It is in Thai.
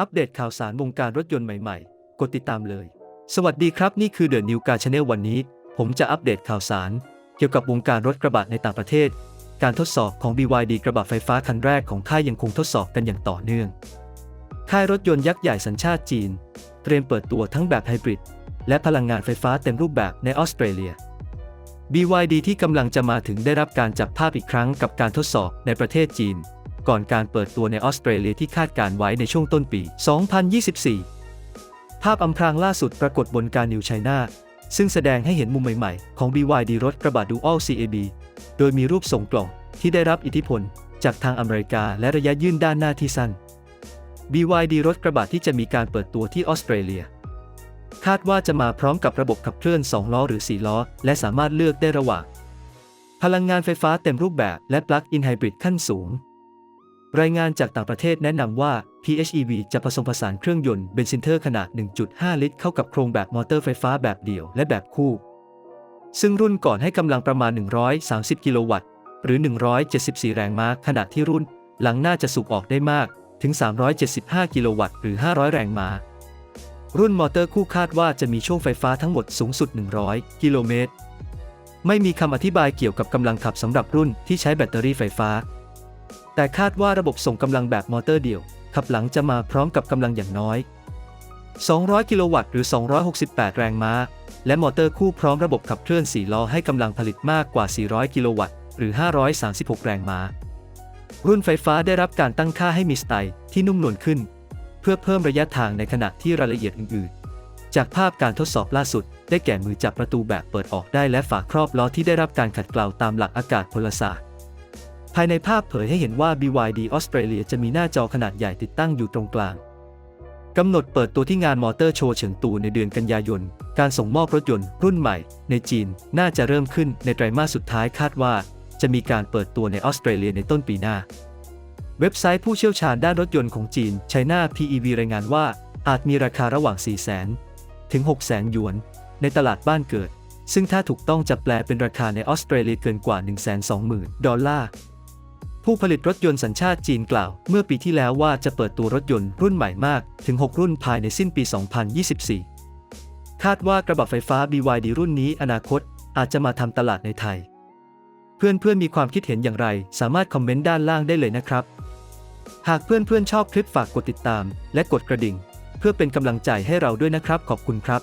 อัปเดตข่าวสารวงการรถยนต์ใหม่ๆ กดติดตามเลย สวัสดีครับ นี่คือเด e n นิวการชาแนลวันนี้ ผมจะอัปเดตข่าวสาร เกี่ยวกับวงการรถกระบะในต่างประเทศ การทดสอบของ BYD กระบะไฟฟ้าคันแรกของค่ายยังคงทดสอบกันอย่างต่อเนื่อง ค่ายรถยนต์ยักษ์ใหญ่สัญชาติจีน เตรียมเปิดตัวทั้งแบบไฮบริดและพลังงานไฟฟ้าเต็มรูปแบบในออสเตรเลีย BYD ที่กำลังจะมาถึงได้รับการจับภาพอีกครั้งกับการทดสอบในประเทศจีน ก่อนการเปิดตัวในออสเตรเลียที่คาดการไว้ในช่วงต้นปี 2024 ภาพอำพรางล่าสุดปรากฏบนการนิวไชน่าซึ่งแสดงให้เห็นมุมใหม่ๆ ของ BYD รถกระบะ Dual CAB โดยมีรูปทรงกล่องที่ได้รับอิทธิพล จากทางอเมริกาและระยะยื่นด้านหน้าที่สั้น BYD รถกระบะที่จะมีการเปิดตัวที่ออสเตรเลีย คาดว่าจะมาพร้อมกับระบบขับเคลื่อน 2 ล้อหรือ 4 ล้อ และสามารถเลือกได้ระหว่าง พลังงานไฟฟ้าเต็มรูปแบบและ Plug-in Hybrid ขั้นสูง รายงานจากต่างประเทศแนะนำว่า PHEV จะผสมผสานเครื่องยนต์เบนซินเทอร์ขนาด 1.5 ลิตร เข้ากับโครงแบบมอเตอร์ไฟฟ้าแบบเดี่ยวและแบบคู่ ซึ่งรุ่นก่อนให้กำลังประมาณ 130 กิโลวัตต์ หรือ 174 แรงม้า ขณะที่รุ่น หลังน่าจะสูบออกได้มากถึง 375 กิโลวัตต์ หรือ 500 แรงม้า รุ่นมอเตอร์คู่คาดว่าจะมีช่วงไฟฟ้าทั้งหมดสูงสุด 100 กิโลเมตร ไม่มีคำอธิบายเกี่ยวกับกำลังขับสำหรับรุ่นที่ใช้แบตเตอรี่ไฟฟ้า แต่คาดว่าระบบส่งกำลังแบบมอเตอร์เดี่ยว ขับหลังจะมาพร้อมกับกำลังอย่างน้อย 200 กิโลวัตต์หรือ 268 แรงม้า และมอเตอร์คู่พร้อมระบบขับเคลื่อน 4 ล้อให้กำลังผลิตมากกว่า 400 กิโลวัตต์หรือ 536 แรงม้า รุ่นไฟฟ้าได้รับการตั้งค่าให้มีสไตล์ที่นุ่มนวลขึ้น เพื่อเพิ่มระยะทางในขณะที่รายละเอียดอื่น ๆ จากภาพการทดสอบล่าสุด ได้แก่มือจับประตูแบบเปิดออกได้และฝาครอบล้อที่ได้รับการขัดเกลาตามหลักอากาศพลศาสตร์ายในภาพเผยให้เห็นว่า BYD ออสเตรเลียจะมีหน้าจอขนาดใหญ่ติดตั้งอยู่ตรงกลางกำหนดเปิดตัวที่งานมอเตอร์โชว์เฉิงตูในเดือนกันยายน การส่งมอบรถยนต์รุ่นใหม่ ในจีนน่าจะเริ่มขึ้นในไตรมาสสุดท้ายคาดว่า จะมีการเปิดตัวในออสเตรเลียในต้นปีหน้า เว็บไซต์ผู้เชี่ยวชาญด้านรถยนต์ของจีน China PEV รายงานว่า อาจมีราคาระหว่าง 400,000 ถึง 600,000หยวน ในตลาดบ้านเกิด ซึ่งถ้าถูกต้องจะแปลเป็นราคาในออสเตรเลียเกินกว่า 120,000 ดอลลาร์ ผู้ผลิตรถยนต์สัญชาติจีนกล่าว เมื่อปีที่แล้วว่าจะเปิดตัวรถยนต์รุ่นใหม่มากถึง 6 รุ่นภายในสิ้นปี 2024 คาดว่ากระบะไฟฟ้า BYD รุ่นนี้อนาคตอาจจะมาทำตลาดในไทย เพื่อนๆมีความคิดเห็นอย่างไร สามารถคอมเมนต์ด้านล่างได้เลยนะครับ หากเพื่อนๆชอบคลิปฝากกดติดตาม และกดกระดิ่ง เพื่อเป็นกำลังใจให้เราด้วยนะครับขอบคุณครับ